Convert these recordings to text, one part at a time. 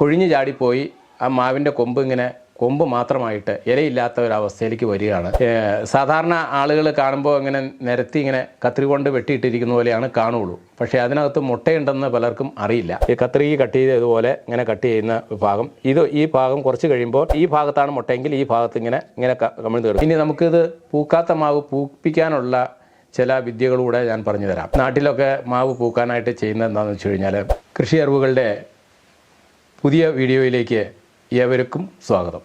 കൊഴിഞ്ഞു ചാടിപ്പോയി ആ മാവിന്റെ കൊമ്പ് ഇങ്ങനെ കൊമ്പ് മാത്രമായിട്ട് ഇലയില്ലാത്ത ഒരവസ്ഥയിലേക്ക് വരികയാണ്. സാധാരണ ആളുകൾ കാണുമ്പോൾ ഇങ്ങനെ നിരത്തി ഇങ്ങനെ കത്രി കൊണ്ട് വെട്ടിയിട്ടിരിക്കുന്ന പോലെയാണ് കാണുള്ളൂ. പക്ഷേ അതിനകത്ത് മുട്ടയുണ്ടെന്ന് പലർക്കും അറിയില്ല. ഈ കത്രിക കട്ട് ചെയ്ത് ഇതുപോലെ ഇങ്ങനെ കട്ട് ചെയ്യുന്ന ഭാഗം. ഇത് ഈ ഭാഗം കുറച്ച് കഴിയുമ്പോൾ ഈ ഭാഗത്താണ് മുട്ടയെങ്കിൽ ഈ ഭാഗത്ത് ഇങ്ങനെ ഇങ്ങനെ കമിഴ്ന്ന് കിടക്കും ഇനി നമുക്കിത് പൂക്കാത്ത മാവ് പൂപ്പിക്കാനുള്ള ചില വിദ്യകളൂടെ ഞാൻ പറഞ്ഞു തരാം. നാട്ടിലൊക്കെ മാവ് പൂക്കാനായിട്ട് ചെയ്യുന്നത് എന്താണെന്ന് വെച്ച് കഴിഞ്ഞാൽ കൃഷി അറിവുകളുടെ പുതിയ വീഡിയോയിലേക്ക് ഏവർക്കും സ്വാഗതം.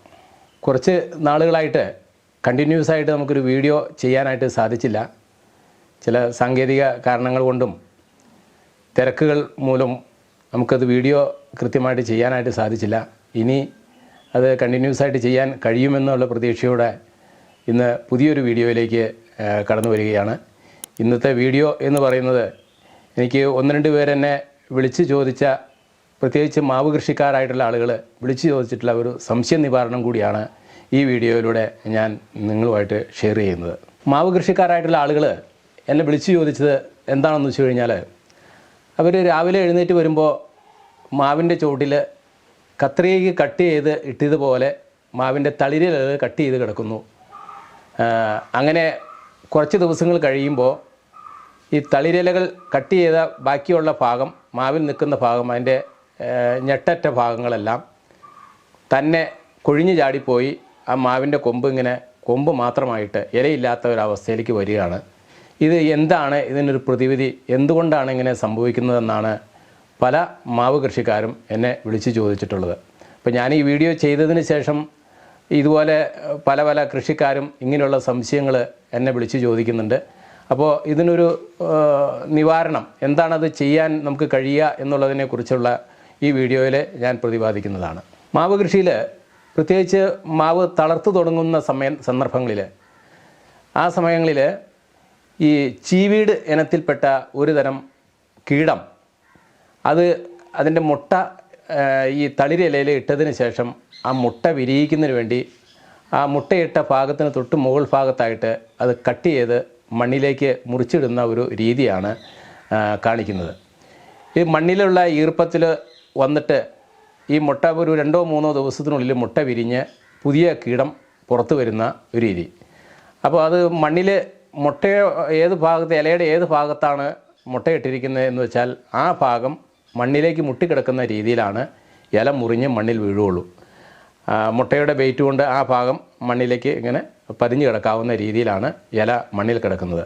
കുറച്ച് നാളുകളായിട്ട് കണ്ടിന്യൂസ് ആയിട്ട് നമുക്കൊരു വീഡിയോ ചെയ്യാനായിട്ട് സാധിച്ചില്ല. ചില സാങ്കേതിക കാരണങ്ങൾ കൊണ്ടും തിരക്കുകൾ മൂലം നമുക്കത് വീഡിയോ കൃത്യമായിട്ട് ചെയ്യാനായിട്ട് സാധിച്ചില്ല. ഇനി അത് കണ്ടിന്യൂസ് ആയിട്ട് ചെയ്യാൻ കഴിയുമെന്നുള്ള പ്രതീക്ഷയോടെ ഇന്ന് പുതിയൊരു വീഡിയോയിലേക്ക് കടന്നു വരികയാണ്. ഇന്നത്തെ വീഡിയോ എന്ന് പറയുന്നത് എനിക്ക് ഒന്ന് രണ്ട് പേരെന്നെ വിളിച്ച് ചോദിച്ച പ്രത്യേകിച്ച് മാവ് കൃഷിക്കാരായിട്ടുള്ള ആളുകൾ വിളിച്ചു ചോദിച്ചിട്ടുള്ള ഒരു സംശയ നിവാരണം കൂടിയാണ് ഈ വീഡിയോയിലൂടെ ഞാൻ നിങ്ങളുമായിട്ട് ഷെയർ ചെയ്യുന്നത്. മാവ് കൃഷിക്കാരായിട്ടുള്ള ആളുകൾ എന്നെ വിളിച്ചു ചോദിച്ചത് എന്താണെന്ന് വെച്ച് കഴിഞ്ഞാൽ അവർ രാവിലെ എഴുന്നേറ്റ് വരുമ്പോൾ മാവിന്റെ ചോട്ടിൽ കത്രികയ്ക്ക് കട്ട് ചെയ്ത് ഇട്ടതുപോലെ മാവിന്റെ തളിരിൽ കട്ട് ചെയ്ത് കിടക്കുന്നു. അങ്ങനെ കുറച്ച് ദിവസങ്ങൾ കഴിയുമ്പോൾ ഈ തളിരിലകൾ കട്ട് ചെയ്ത ബാക്കിയുള്ള ഭാഗം മാവിൽ നിൽക്കുന്ന ഭാഗം അതിന്റെ ഞെട്ടറ്റ ഭാഗങ്ങളെല്ലാം തന്നെ കൊഴിഞ്ഞു ചാടിപ്പോയി ആ മാവിന്റെ കൊമ്പ് ഇങ്ങനെ കൊമ്പ് മാത്രമായിട്ട് ഇലയില്ലാത്ത ഒരവസ്ഥയിലേക്ക് വരികയാണ്. ഇത് എന്താണ് ഇതിനൊരു പ്രതിവിധി? എന്തുകൊണ്ടാണ് ഇങ്ങനെ സംഭവിക്കുന്നതെന്നാണ് പല മാവ് കൃഷിക്കാരും എന്നെ വിളിച്ചു ചോദിച്ചിട്ടുള്ളത്. അപ്പോൾ ഞാൻ ഈ വീഡിയോ ചെയ്തതിന് ശേഷം ഇതുപോലെ പല പല കൃഷിക്കാരും ഇങ്ങനെയുള്ള സംശയങ്ങൾ എന്നെ വിളിച്ചു ചോദിക്കുന്നുണ്ട്. അപ്പോൾ ഇതിനൊരു നിവാരണം എന്താണത് ചെയ്യാൻ നമുക്ക് കഴിയുക എന്നുള്ളതിനെക്കുറിച്ചുള്ള ഈ വീഡിയോയിൽ ഞാൻ പ്രതിപാദിക്കുന്നതാണ്. മാവ് കൃഷിയിൽ പ്രത്യേകിച്ച് മാവ് തളർത്തു തുടങ്ങുന്ന സമയ സന്ദർഭങ്ങളിൽ ആ സമയങ്ങളിൽ ഈ ചീവീട് ഇനത്തിൽപ്പെട്ട ഒരു തരം കീടം അത് അതിന്റെ മുട്ട ഈ തളിരിലയിൽ ഇട്ടതിന് ശേഷം ആ മുട്ട വിരിയിക്കുന്നതിന് വേണ്ടി ആ മുട്ടയിട്ട ഭാഗത്തിന് തൊട്ട് മുകൾ ഭാഗത്തായിട്ട് അത് കട്ട് ചെയ്ത് മണ്ണിലേക്ക് മുറിച്ചിടുന്ന ഒരു രീതിയാണ് കാണിക്കുന്നത്. ഈ മണ്ണിലുള്ള ഈർപ്പത്തിൽ വന്നിട്ട് ഈ മുട്ട ഒരു രണ്ടോ മൂന്നോ ദിവസത്തിനുള്ളിൽ മുട്ട വിരിഞ്ഞ് പുതിയ കീടം പുറത്തു വരുന്ന ഒരു രീതി. അപ്പോൾ അത് മണ്ണിൽ മുട്ട ഏത് ഭാഗത്ത് ഇലയുടെ ഏത് ഭാഗത്താണ് മുട്ടയിട്ടിരിക്കുന്നത് എന്ന് വെച്ചാൽ ആ ഭാഗം മണ്ണിലേക്ക് മുട്ടിക്കിടക്കുന്ന രീതിയിലാണ് ഇല മുറിഞ്ഞ് മണ്ണിൽ വീഴുകയുള്ളൂ. മുട്ടയുടെ വെയിറ്റ് കൊണ്ട് ആ ഭാഗം മണ്ണിലേക്ക് ഇങ്ങനെ പതിഞ്ഞു കിടക്കാവുന്ന രീതിയിലാണ് ഇല മണ്ണിൽ കിടക്കുന്നത്.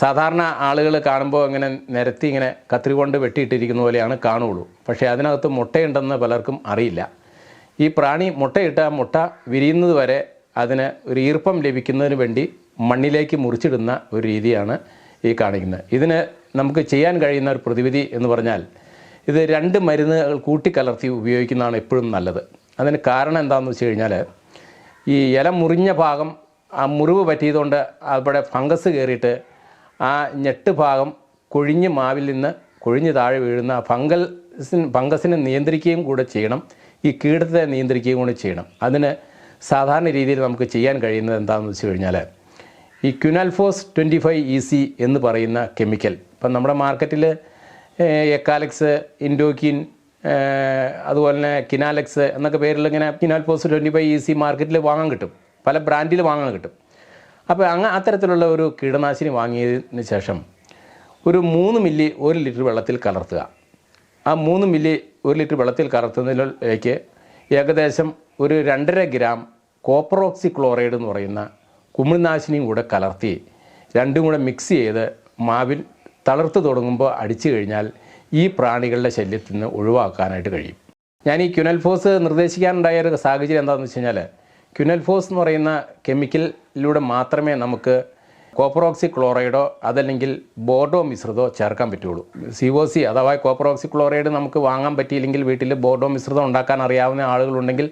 സാധാരണ ആളുകൾ കാണുമ്പോൾ ഇങ്ങനെ നിരത്തി ഇങ്ങനെ കത്രി കൊണ്ട് വെട്ടിയിട്ടിരിക്കുന്ന പോലെയാണ് കാണുള്ളൂ പക്ഷേ അതിനകത്ത് മുട്ടയുണ്ടെന്ന് പലർക്കും അറിയില്ല. ഈ പ്രാണി മുട്ടയിട്ട് ആ മുട്ട വിരിയുന്നത് വരെ അതിന് ഒരു ഈർപ്പം ലഭിക്കുന്നതിന് വേണ്ടി മണ്ണിലേക്ക് മുറിച്ചിടുന്ന ഒരു രീതിയാണ് ഈ കാണിക്കുന്നത്. ഇതിന് നമുക്ക് ചെയ്യാൻ കഴിയുന്ന ഒരു പ്രതിവിധി എന്ന് പറഞ്ഞാൽ ഇത് രണ്ട് മരുന്നുകൾ കൂട്ടിക്കലർത്തി ഉപയോഗിക്കുന്നതാണ് എപ്പോഴും നല്ലത്. അതിന് കാരണം എന്താണെന്ന് വെച്ച് കഴിഞ്ഞാൽ ഈ ഇല മുറിഞ്ഞ ഭാഗം ആ മുറിവ് പറ്റിയതുകൊണ്ട് അവിടെ ഫംഗസ് കയറിയിട്ട് ആ ഞെട്ട് ഭാഗം കൊഴിഞ്ഞ് മാവിൽ നിന്ന് കൊഴിഞ്ഞ് താഴെ വീഴുന്ന ആ ഫംഗൽസിന് ഫംഗസിനെ നിയന്ത്രിക്കുകയും കൂടെ ചെയ്യണം. ഈ കീടത്തെ നിയന്ത്രിക്കുകയും കൂടെ ചെയ്യണം. അതിന് സാധാരണ രീതിയിൽ നമുക്ക് ചെയ്യാൻ കഴിയുന്നത് എന്താണെന്ന് വെച്ച് കഴിഞ്ഞാൽ ഈ quinalphos twenty five E C എന്ന് പറയുന്ന കെമിക്കൽ. ഇപ്പം നമ്മുടെ മാർക്കറ്റിൽ എക്കാലക്സ് ഇൻഡോക്കിൻ അതുപോലെ തന്നെ കിനാലക്സ് എന്നൊക്കെ പേരിൽ ഇങ്ങനെ quinalphos twenty five E C മാർക്കറ്റിൽ വാങ്ങാൻ കിട്ടും. പല ബ്രാൻഡിൽ വാങ്ങാൻ കിട്ടും. അപ്പോൾ അങ്ങ് അത്തരത്തിലുള്ള ഒരു കീടനാശിനി വാങ്ങിയതിന് ശേഷം ഒരു മൂന്ന് മില്ലി ഒരു ലിറ്റർ വെള്ളത്തിൽ കലർത്തുക. ആ മൂന്ന് മില്ലി ഒരു ലിറ്റർ വെള്ളത്തിൽ കലർത്തുന്നതിലേക്ക് ഏകദേശം ഒരു രണ്ടര ഗ്രാം കോപ്പറോക്സി ക്ലോറൈഡ് എന്ന് പറയുന്ന കുമിൾനാശിനിയും കൂടെ കലർത്തി രണ്ടും കൂടെ മിക്സ് ചെയ്ത് മാവിൽ തളർത്തു തുടങ്ങുമ്പോൾ അടിച്ചു കഴിഞ്ഞാൽ ഈ പ്രാണികളുടെ ശല്യത്തിൽ നിന്ന് ഒഴിവാക്കാനായിട്ട് കഴിയും. ഞാൻ ഈ ക്യുനൽഫോസ് നിർദ്ദേശിക്കാനുണ്ടായ ഒരു സാഹചര്യം എന്താണെന്ന് വെച്ച് കഴിഞ്ഞാൽ ക്യുനൽഫോസ് എന്ന് പറയുന്ന കെമിക്കലിലൂടെ മാത്രമേ നമുക്ക് കോപ്പറോക്സി ക്ലോറൈഡോ അതല്ലെങ്കിൽ ബോർഡോ മിശ്രിതോ ചേർക്കാൻ പറ്റുള്ളൂ. സി ഒ സി അഥവാ കോപ്പറോക്സി ക്ലോറൈഡ് നമുക്ക് വാങ്ങാൻ പറ്റിയില്ലെങ്കിൽ വീട്ടിൽ ബോർഡോ മിശ്രിതം ഉണ്ടാക്കാൻ അറിയാവുന്ന ആളുകളുണ്ടെങ്കിൽ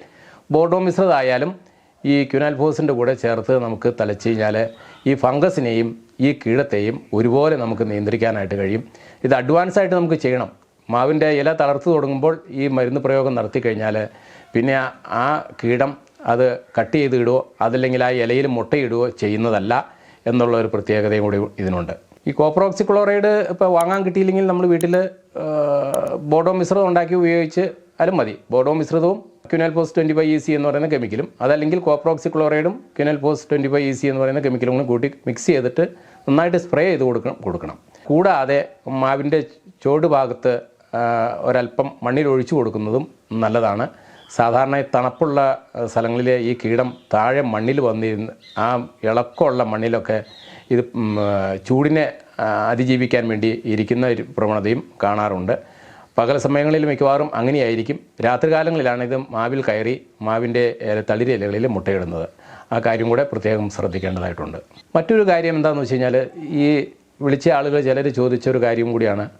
ബോർഡോ മിശ്രിതമായാലും ഈ ക്യുനാൽഫോസിന്റെ കൂടെ ചേർത്ത് നമുക്ക് തലച്ച് കഴിഞ്ഞാൽ ഈ ഫംഗസിനെയും ഈ കീടത്തെയും ഒരുപോലെ നമുക്ക് നിയന്ത്രിക്കാനായിട്ട് കഴിയും. ഇത് അഡ്വാൻസ് ആയിട്ട് നമുക്ക് ചെയ്യണം. മാവിന്റെ ഇല തളർത്തു തുടങ്ങുമ്പോൾ ഈ മരുന്ന് പ്രയോഗം നടത്തി കഴിഞ്ഞാൽ പിന്നെ ആ കീടം അത് കട്ട് ചെയ്ത് ഇടുകയോ അതല്ലെങ്കിൽ ആ ഇലയിൽ മുട്ടയിടുകയോ ചെയ്യുന്നതല്ല എന്നുള്ള ഒരു പ്രത്യേകതയും കൂടി ഇതിനുണ്ട്. ഈ കോപ്രോക്സി ക്ലോറൈഡ് ഇപ്പോൾ വാങ്ങാൻ കിട്ടിയില്ലെങ്കിൽ നമ്മൾ വീട്ടിൽ ബോഡോ മിശ്രിതം ഉണ്ടാക്കി ഉപയോഗിച്ച് അലും മതി. ബോഡോ മിശ്രിതവും quinalphos twenty five E C എന്ന് പറയുന്ന കെമിക്കലും അതല്ലെങ്കിൽ കോപ്രോക്സി ക്ലോറൈഡും quinalphos twenty five E C എന്ന് പറയുന്ന കെമിക്കലും കൂടി കൂട്ടി മിക്സ് ചെയ്തിട്ട് നന്നായിട്ട് സ്പ്രേ ചെയ്ത് കൊടുക്കണം കൊടുക്കണം. കൂടാതെ മാവിന്റെ ചോട് ഭാഗത്ത് ഒരല്പം മണ്ണിൽ ഒഴിച്ചു കൊടുക്കുന്നതും നല്ലതാണ്. സാധാരണ തണുപ്പുള്ള സ്ഥലങ്ങളിൽ ഈ കീടം താഴെ മണ്ണിൽ വന്നിരുന്ന് ആ ഇളക്കമുള്ള മണ്ണിലൊക്കെ ഇത് ചൂടിനെ അതിജീവിക്കാൻ വേണ്ടി ഇരിക്കുന്ന ഒരു പ്രവണതയും കാണാറുണ്ട്. പകൽ സമയങ്ങളിൽ മിക്കവാറും അങ്ങനെയായിരിക്കും. രാത്രികാലങ്ങളിലാണ് ഇത് മാവിൽ കയറി മാവിന്റെ തളിരി ഇലകളിൽ മുട്ടയിടുന്നത്. ആ കാര്യം കൂടെ പ്രത്യേകം ശ്രദ്ധിക്കേണ്ടതായിട്ടുണ്ട്. മറ്റൊരു കാര്യം എന്താണെന്ന് വെച്ച് കഴിഞ്ഞാൽ ഈ വിളിച്ച ആളുകൾ ചിലർ ചോദിച്ചൊരു കാര്യം കൂടിയാണ്.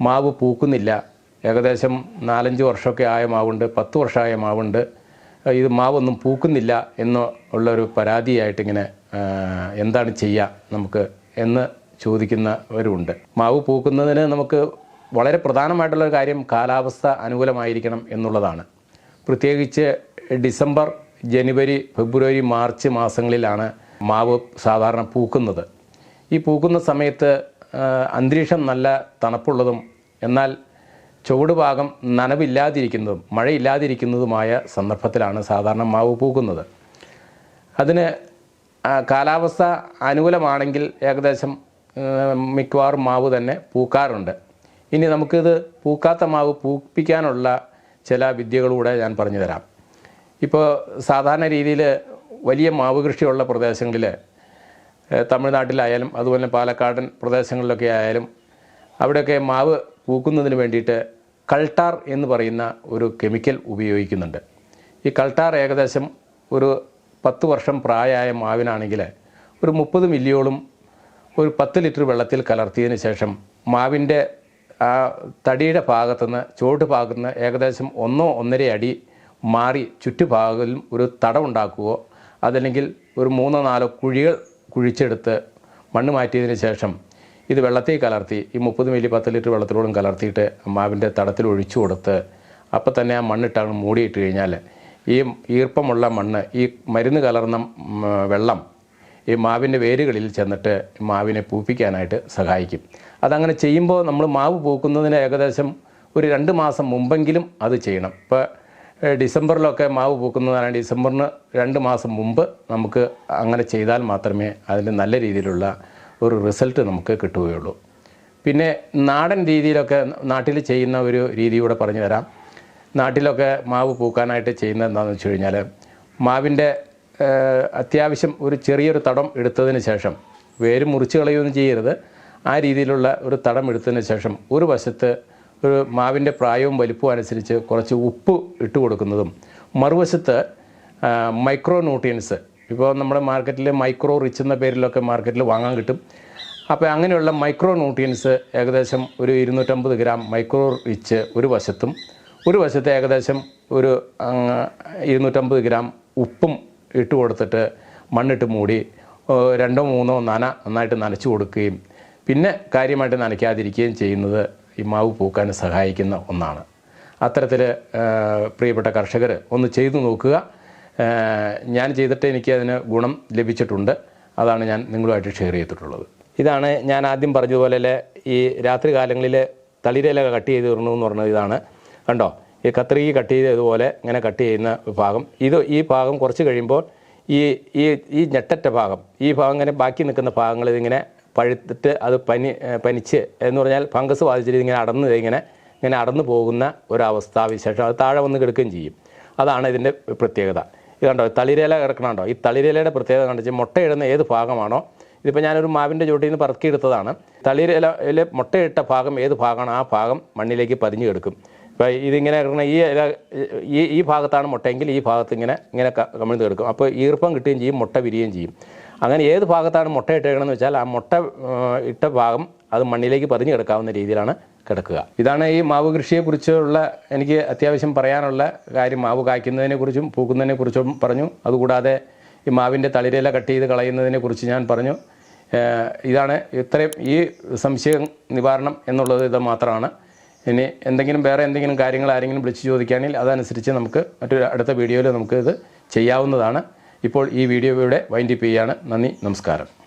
മാവ് പൂക്കുന്നില്ല ഏകദേശം നാലഞ്ച് വർഷമൊക്കെ ആയ മാവുണ്ട് പത്ത് വർഷമായ മാവുണ്ട്. ഇത് മാവൊന്നും പൂക്കുന്നില്ല എന്ന് ഉള്ളൊരു പരാതിയായിട്ടിങ്ങനെ എന്താണ് ചെയ്യുക നമുക്ക് എന്ന് ചോദിക്കുന്നവരുണ്ട്. മാവ് പൂക്കുന്നതിന് നമുക്ക് വളരെ പ്രധാനമായിട്ടുള്ള കാര്യം കാലാവസ്ഥ അനുകൂലമായിരിക്കണം എന്നുള്ളതാണ്. പ്രത്യേകിച്ച് ഡിസംബർ ജനുവരി ഫെബ്രുവരി മാർച്ച് മാസങ്ങളിലാണ് മാവ് സാധാരണ പൂക്കുന്നത്. ഈ പൂക്കുന്ന സമയത്ത് അന്തരീക്ഷം നല്ല തണുപ്പുള്ളതും എന്നാൽ ചുവട് ഭാഗം നനവില്ലാതിരിക്കുന്നതും മഴയില്ലാതിരിക്കുന്നതുമായ സന്ദർഭത്തിലാണ് സാധാരണ മാവ് പൂക്കുന്നത്. അതിന് കാലാവസ്ഥ അനുകൂലമാണെങ്കിൽ ഏകദേശം മിക്കവാറും മാവ് തന്നെ പൂക്കാറുണ്ട്. ഇനി നമുക്കിത് പൂക്കാത്ത മാവ് പൂപ്പിക്കാനുള്ള ചില വിദ്യകളൂടെ ഞാൻ പറഞ്ഞു തരാം ഇപ്പോൾ സാധാരണ രീതിയിൽ വലിയ മാവ് കൃഷിയുള്ള പ്രദേശങ്ങളിൽ തമിഴ്നാട്ടിലായാലും അതുപോലെ പാലക്കാടൻ പ്രദേശങ്ങളിലൊക്കെ ആയാലും അവിടെയൊക്കെ മാവ് പൂക്കുന്നതിന് വേണ്ടിയിട്ട് കൾട്ടാർ എന്ന് പറയുന്ന ഒരു കെമിക്കൽ ഉപയോഗിക്കുന്നുണ്ട്. ഈ കൾട്ടാർ ഏകദേശം ഒരു പത്ത് വർഷം പ്രായമായ മാവിനാണെങ്കിൽ ഒരു മുപ്പത് മില്ലിയോളം ഒരു പത്ത് ലിറ്റർ വെള്ളത്തിൽ കലർത്തിയതിന് ശേഷം മാവിന്റെ ആ തടിയുടെ ഭാഗത്തുനിന്ന് ചുവട്ട് ഭാഗത്തുനിന്ന് ഏകദേശം ഒന്നോ ഒന്നര അടി മാറി ചുറ്റുഭാഗത്തിലും ഒരു തടമുണ്ടാക്കുകയോ അതല്ലെങ്കിൽ ഒരു മൂന്നോ നാലോ കുഴികൾ കുഴിച്ചെടുത്ത് മണ്ണ് മാറ്റിയതിന് ശേഷം ഇത് വെള്ളത്തിൽ കലർത്തി ഈ മുപ്പത് മില്ലി പത്ത് ലിറ്റർ വെള്ളത്തിലോടും കലർത്തിയിട്ട് മാവിന്റെ തടത്തിൽ ഒഴിച്ചു കൊടുത്ത് അപ്പം തന്നെ ആ മണ്ണിട്ടാണ് മൂടിയിട്ട് കഴിഞ്ഞാൽ ഈ ഈർപ്പമുള്ള മണ്ണ് ഈ മരുന്ന് കലർന്ന വെള്ളം ഈ മാവിന്റെ വേരുകളിൽ ചെന്നിട്ട് മാവിനെ പൂപ്പിക്കാനായിട്ട് സഹായിക്കും. അതങ്ങനെ ചെയ്യുമ്പോൾ നമ്മൾ മാവ് പൂക്കുന്നതിന് ഏകദേശം ഒരു രണ്ട് മാസം മുമ്പെങ്കിലും അത് ചെയ്യണം. ഇപ്പോൾ ഡിസംബറിലൊക്കെ മാവ് പൂക്കുന്നതാണ്. ഡിസംബറിന് രണ്ട് മാസം മുമ്പ് നമുക്ക് അങ്ങനെ ചെയ്താൽ മാത്രമേ അതിന് നല്ല രീതിയിലുള്ള ഒരു റിസൾട്ട് നമുക്ക് കിട്ടുകയുള്ളൂ. പിന്നെ നാടൻ രീതിയിലൊക്കെ നാട്ടിൽ ചെയ്യുന്ന ഒരു രീതി കൂടെ പറഞ്ഞു തരാം. നാട്ടിലൊക്കെ മാവ് പൂക്കാനായിട്ട് ചെയ്യുന്നത് എന്താണെന്ന് വെച്ച് കഴിഞ്ഞാൽ മാവിന്റെ അത്യാവശ്യം ഒരു ചെറിയൊരു തടം എടുത്തതിന് ശേഷം വേര് മുറിച്ച് കളയുകയൊന്നും ചെയ്യരുത്. ആ രീതിയിലുള്ള ഒരു തടം എടുത്തതിന് ശേഷം ഒരു വശത്ത് ഒരു മാവിന്റെ പ്രായവും വലിപ്പവും അനുസരിച്ച് കുറച്ച് ഉപ്പ് ഇട്ട് കൊടുക്കുന്നതും മറുവശത്ത് മൈക്രോ ന്യൂട്രിയൻസ് ഇപ്പോൾ നമ്മുടെ മാർക്കറ്റിൽ മൈക്രോ റിച്ച് എന്ന പേരിലൊക്കെ മാർക്കറ്റിൽ വാങ്ങാൻ കിട്ടും. അപ്പോൾ അങ്ങനെയുള്ള മൈക്രോ ന്യൂട്രിയൻസ് ഏകദേശം ഒരു ഇരുന്നൂറ്റമ്പത് ഗ്രാം മൈക്രോ റിച്ച് ഒരു വശത്തും ഒരു വശത്ത് ഏകദേശം ഒരു ഇരുന്നൂറ്റമ്പത് ഗ്രാം ഉപ്പും ഇട്ട് കൊടുത്തിട്ട് മണ്ണിട്ട് മൂടി രണ്ടോ മൂന്നോ നന നന്നായിട്ട് നനച്ചു കൊടുക്കുകയും പിന്നെ കാര്യമായിട്ട് നനയ്ക്കാതിരിക്കുകയും ചെയ്യുന്നത് ഈ മാവ് പൂക്കാൻ സഹായിക്കുന്ന ഒന്നാണ്. അത്തരത്തിൽ പ്രിയപ്പെട്ട കർഷകർ ഒന്ന് ചെയ്തു നോക്കുക. ഞാൻ ചെയ്തിട്ട് എനിക്ക് അതിന് ഗുണം ലഭിച്ചിട്ടുണ്ട്. അതാണ് ഞാൻ നിങ്ങളുമായിട്ട് ഷെയർ ചെയ്തിട്ടുള്ളത്. ഇതാണ് ഞാൻ ആദ്യം പറഞ്ഞതുപോലെ ഈ രാത്രി കാലങ്ങളിൽ തളിരില കട്ട് ചെയ്ത് തീർന്നു എന്ന് പറഞ്ഞത് ഇതാണ്. കണ്ടോ? ഈ കത്രിക കട്ട് ചെയ്തതുപോലെ ഇങ്ങനെ കട്ട് ചെയ്യുന്ന ഭാഗം. ഇത് ഈ ഭാഗം കുറച്ച് കഴിയുമ്പോൾ ഈ ഈ ഈ ഞെട്ടറ്റ ഭാഗം ഈ ഭാഗം ഇങ്ങനെ ബാക്കി നിൽക്കുന്ന ഭാഗങ്ങൾ ഇതിങ്ങനെ പഴുത്തിട്ട് അത് പനി പനിച്ച് എന്ന് പറഞ്ഞാൽ ഫംഗസ് ബാധിച്ചിട്ട് ഇങ്ങനെ അടന്ന് ഇങ്ങനെ ഇങ്ങനെ അടന്നു പോകുന്ന ഒരവസ്ഥാവിശേഷം അത് താഴെ വന്ന് കിടക്കുകയും ചെയ്യും. അതാണ് ഇതിന്റെ പ്രത്യേകത. ഇത് കണ്ടോ തളിരേല കിടക്കണുണ്ടോ? ഈ തളിരേലയുടെ പ്രത്യേകത കണ്ടിച്ച് മുട്ടയിടുന്ന ഏത് ഭാഗമാണോ? ഇതിപ്പോൾ ഞാനൊരു മാവിന്റെ ചോട്ടിൽ നിന്ന് പറക്കിയെടുത്തതാണ്. തളിരേല മുട്ടയിട്ട ഭാഗം ഏത് ഭാഗമാണ്? ആ ഭാഗം മണ്ണിലേക്ക് പതിഞ്ഞു കിടക്കും. ഇപ്പോൾ ഇതിങ്ങനെ കിടക്കുന്ന ഈ ഇല ഈ ഈ ഭാഗത്താണ് മുട്ടയെങ്കിൽ ഈ ഭാഗത്ത് ഇങ്ങനെ ഇങ്ങനെ കമിഴ്ന്ന് കിടക്കും. അപ്പോൾ ഈർപ്പം കിട്ടുകയും ചെയ്യും മുട്ട വിരിയുകയും ചെയ്യും. അങ്ങനെ ഏത് ഭാഗത്താണ് മുട്ട ഇട്ടേക്കണമെന്ന് വെച്ചാൽ ആ മുട്ട ഇട്ട ഭാഗം അത് മണ്ണിലേക്ക് പതിഞ്ഞു കിടക്കാവുന്ന രീതിയിലാണ് കിടക്കുക. ഇതാണ് ഈ മാവ് കൃഷിയെക്കുറിച്ചുള്ള എനിക്ക് അത്യാവശ്യം പറയാനുള്ള കാര്യം. മാവ് കായ്ക്കുന്നതിനെ കുറിച്ചും പൂക്കുന്നതിനെ കുറിച്ചും പറഞ്ഞു. അതുകൂടാതെ ഈ മാവിന്റെ തളിരില കട്ട് ചെയ്ത് കളയുന്നതിനെ കുറിച്ച് ഞാൻ പറഞ്ഞു. ഇതാണ് ഇത്രയും ഈ സംശയം നിവാരണം എന്നുള്ളത് ഇത് മാത്രമാണ്. ഇനി എന്തെങ്കിലും വേറെ എന്തെങ്കിലും കാര്യങ്ങൾ ആരെങ്കിലും വിളിച്ച് ചോദിക്കുകയാണെങ്കിൽ അതനുസരിച്ച് നമുക്ക് മറ്റൊരു അടുത്ത വീഡിയോയിൽ നമുക്ക് ഇത് ചെയ്യാവുന്നതാണ്. ഇപ്പോൾ ഈ വീഡിയോ ഇവിടെ വൈൻഡിപ്പ് ചെയ്യുകയാണ് നന്ദി നമസ്കാരം.